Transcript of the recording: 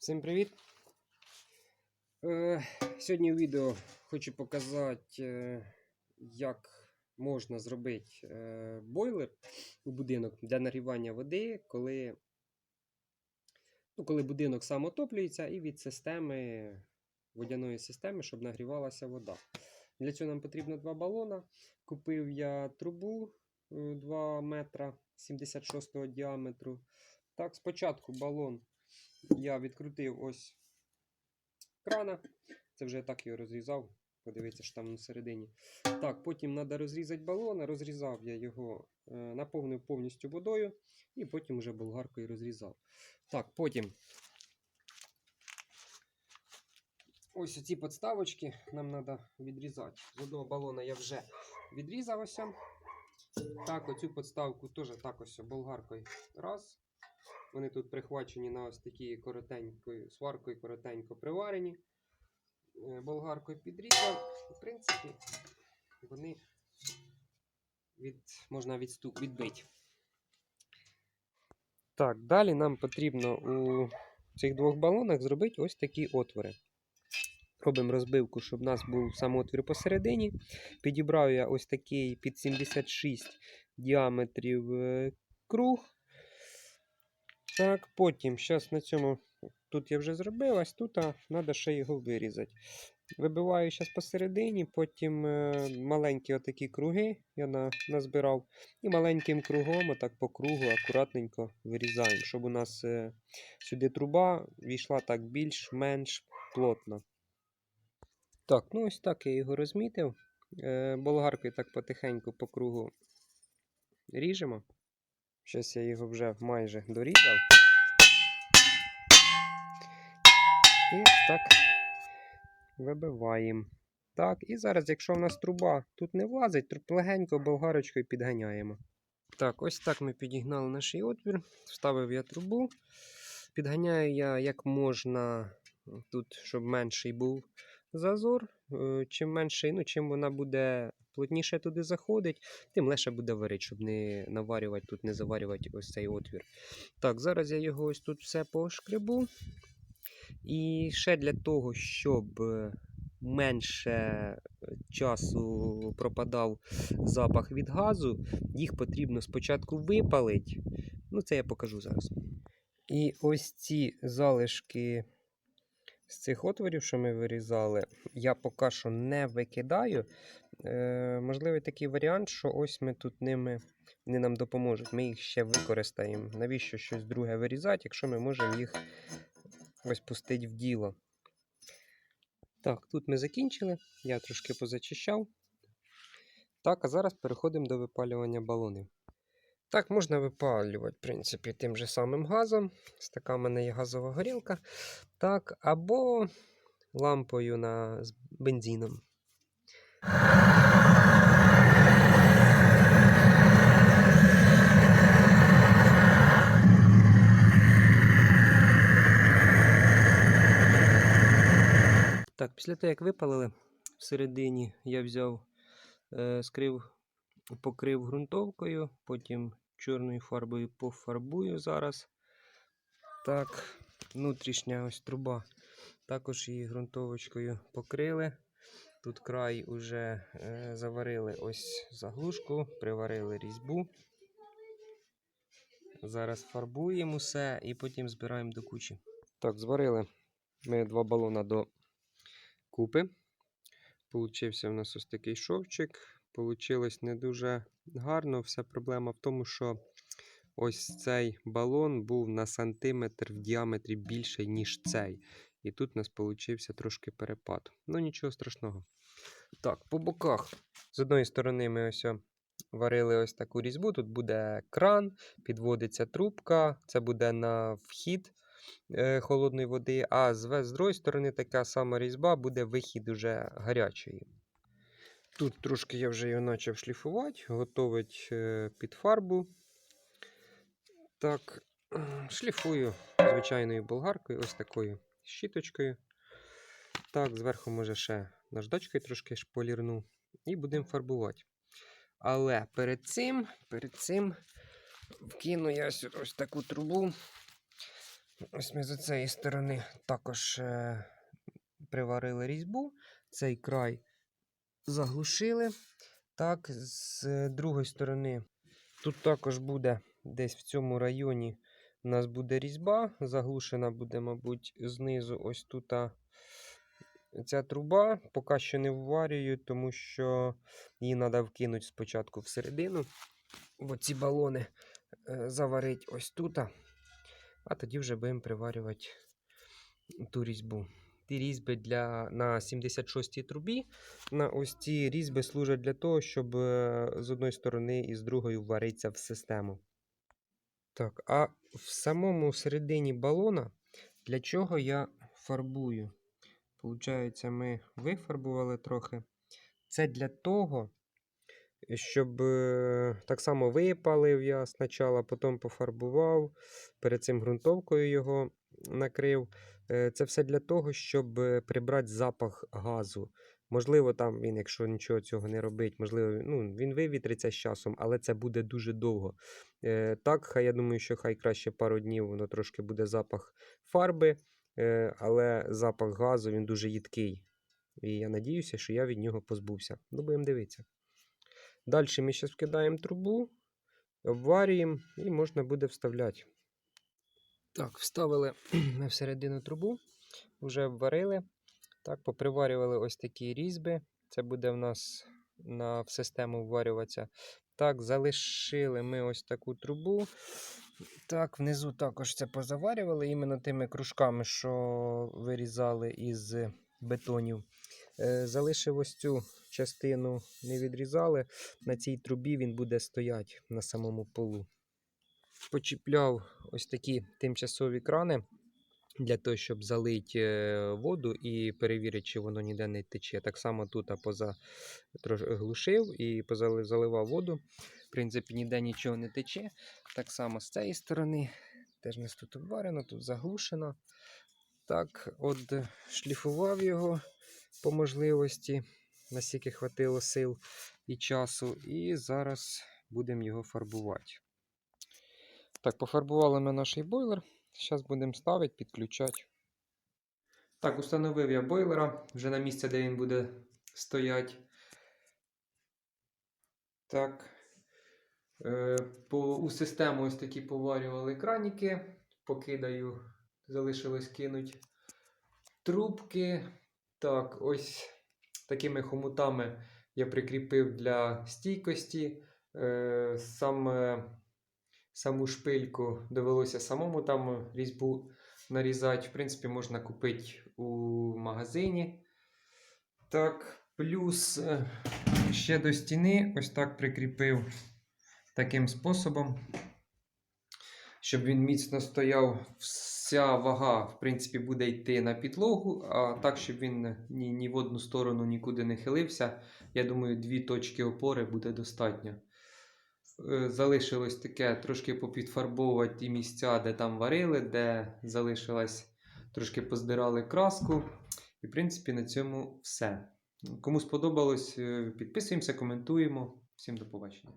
Всім привіт! Е, сьогодні у відео хочу показати, е, як можна зробити е, бойлер у будинок для нагрівання води, коли, ну, коли будинок сам отоплюється і від системи, водяної системи, щоб нагрівалася вода. Для цього нам потрібно два балона. Купив я трубу е, 2 метра 76 діаметру. Так, спочатку балон я відкрутив ось крана. Це вже я так його розрізав. Подивіться, що там всередині. Так, потім треба розрізати балон. Розрізав я його, е, наповнив повністю водою і потім вже болгаркою розрізав. Так, потім ось ці подставочки нам треба відрізати. З одного балона я вже відрізав ось. Так, оцю подставку теж так ось болгаркою. Раз. Вони тут прихвачені на ось такі коротенькою сваркою, коротенько приварені. Е, Болгаркою підрізав. В принципі, вони від, можна відступ відбити. Так, далі нам потрібно у цих двох балонах зробити ось такі отвори. Робимо розбивку, щоб у нас був сам отвір посередині. Підібрав я ось такий під 76 діаметрів е, круг. Так, потім, зараз на цьому, тут я вже зробив, ось тут треба ще його вирізати. Вибиваю зараз посередині, потім е, маленькі отакі круги я на, назбирав. І маленьким кругом, отак по кругу, акуратненько вирізаємо, щоб у нас е, сюди труба війшла так більш-менш плотно. Так, ну ось так я його розмітив. Е, болгаркою так потихеньку по кругу ріжемо. Зараз я його вже майже дорізав. І так вибиваємо. Так, і зараз, якщо в нас труба тут не влазить, то легенько болгарочкою підганяємо. Так, ось так ми підігнали наш отвір. Вставив я трубу. Підганяю я як можна тут, щоб менший був зазор. Е, Чим менший, ну, чим вона буде плотніше туди заходить, тим легше буде варити, щоб не наварювати тут, не заварювати ось цей отвір. Так, зараз я його ось тут все пошкребу. І ще для того, щоб е, менше е, часу пропадав запах від газу, їх потрібно спочатку випалити. Ну, це я покажу зараз. І ось ці залишки з цих отворів, що ми вирізали, я поки що не викидаю. Е, можливий такий варіант, що ось ми тут ними вони нам допоможуть. Ми їх ще використаємо. Навіщо щось друге вирізати, якщо ми можемо їх ось пустити в діло. Так, тут ми закінчили. Я трошки позачищав. Так, а зараз переходимо до випалювання балонів. Так, можна випалювати, в принципі, тим же самим газом. Ось така в мене є газова горілка. Так, або лампою на, з бензином. Так, після того, як випалили, всередині я взяв, е, скрив, покрив ґрунтовкою, потім чорною фарбою пофарбую зараз. Так, внутрішня ось труба. Також її ґрунтовочкою покрили. Тут край уже е, заварили ось заглушку, приварили різьбу. Зараз фарбуємо все і потім збираємо до кучі. Так, зварили ми два балона до купи. Получився у нас ось такий шовчик. Получилось не дуже гарно. Вся проблема в тому, що ось цей балон був на сантиметр в діаметрі більший, ніж цей. І тут у нас получився трошки перепад. Ну нічого страшного. Так, по боках. З одної сторони ми ось варили ось таку різьбу. Тут буде кран, підводиться трубка, це буде на вхід е, холодної води, а з, з другої сторони така сама різьба буде вихід уже гарячої. Тут трошки я вже його почав шліфувати, готовить е, під фарбу. Так, шліфую звичайною болгаркою, ось такою щіточкою. Так, зверху, може, ще наждачкою трошки шполірну. І будемо фарбувати. Але перед цим, перед цим вкину я сюди ось таку трубу. Ось ми з цієї сторони також е, приварили різьбу, цей край заглушили. Так, з другої сторони, тут також буде десь в цьому районі у нас буде різьба. Заглушена буде, мабуть, знизу ось тут ця труба. Поки що не вварюю, тому що її треба вкинути спочатку всередину. В ці балони е, заварити ось тут. а, А тоді вже будемо приварювати ту різьбу. Ті різьби для, на 76-й трубі. На ось ці різьби служать для того, щоб е, з одної сторони і з другої варитися в систему. Так, а в самому середині балона для чого я фарбую? Получається, ми вифарбували трохи. Це для того, щоб е, так само випалив я спочатку, потім пофарбував, перед цим ґрунтовкою його накрив. Е, Це все для того, щоб е, прибрати запах газу. Можливо, там він, якщо нічого цього не робить, можливо, ну, він вивітриться з часом, але це буде дуже довго. Е, Так, хай я думаю, що хай краще пару днів воно трошки буде запах фарби, е, але запах газу він дуже їдкий. І я надіюся, що я від нього позбувся. Ну, будемо дивитися. Далі ми зараз вкидаємо трубу, обварюємо і можна буде вставляти. Так, вставили ми всередину трубу, вже обварили. Так, поприварювали ось такі різьби. Це буде в нас на в систему вварюватися. Так, залишили ми ось таку трубу. Так, внизу також це позаварювали іменно тими кружками, що вирізали із бетонів. Е, Залишив ось цю частину, не відрізали. На цій трубі він буде стояти на самому полу. Почіпляв ось такі тимчасові крани для того, щоб залити е, воду і перевірити, чи воно ніде не тече. Так само тут поза глушив і заливав воду. В принципі, ніде нічого не тече. Так само з цієї сторони. Теж нас тут обварено, тут заглушено. Так, от е, шліфував його по можливості, наскільки хватило сил і часу. І зараз будемо його фарбувати. Так, пофарбували ми наш бойлер. Зараз будемо ставити, підключати. Так, установив я бойлера вже на місце, де він буде стояти. Так. Е, по, у систему ось такі поварювали краніки. Покидаю, залишилось кинуть трубки. Так, ось такими хомутами я прикріпив для стійкості. Е, саме саму шпильку довелося самому там різьбу нарізати. В принципі, можна купити у магазині. Так, плюс е, ще до стіни ось так прикріпив таким способом, щоб він міцно стояв. Вся вага, в принципі, буде йти на підлогу, а так, щоб він ні, ні в одну сторону нікуди не хилився. Я думаю, дві точки опори буде достатньо. Е, Залишилось таке трошки попідфарбовувати ті місця, де там варили, де залишилось трошки поздирали краску. І, в принципі, на цьому все. Кому сподобалось, е, підписуємося, коментуємо. Всім до побачення.